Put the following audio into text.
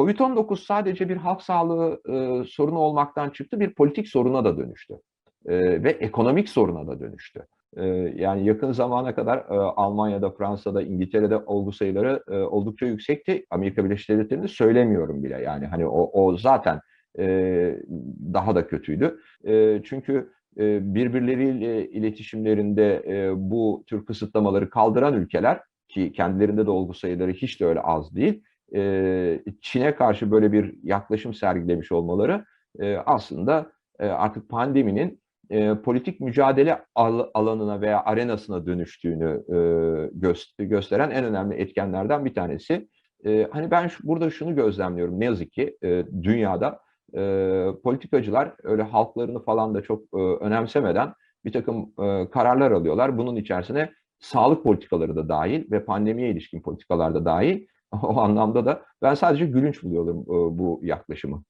Covid-19 sadece bir halk sağlığı e, sorunu olmaktan çıktı, bir politik soruna da dönüştü. E, ve ekonomik soruna da dönüştü. E, yani yakın zamana kadar e, Almanya'da, Fransa'da, İngiltere'de olgu sayıları e, oldukça yüksekti. Amerika Birleşik Devletleri'nde söylemiyorum bile. Yani hani o, o zaten e, daha da kötüydü. E, çünkü e, birbirleriyle iletişimlerinde e, bu tür kısıtlamaları kaldıran ülkeler ki kendilerinde de olgu sayıları hiç de öyle az değil. Çin'e karşı böyle bir yaklaşım sergilemiş olmaları aslında artık pandeminin politik mücadele al, alanına veya arenasına dönüştüğünü gö- gösteren en önemli etkenlerden bir tanesi. Hani ben burada şunu gözlemliyorum ne yazık ki dünyada politikacılar öyle halklarını falan da çok önemsemeden bir takım kararlar alıyorlar. Bunun içerisine sağlık politikaları da dahil ve pandemiye ilişkin politikalar da dahil. O anlamda da ben sadece gülünç buluyorum e, bu yaklaşımı.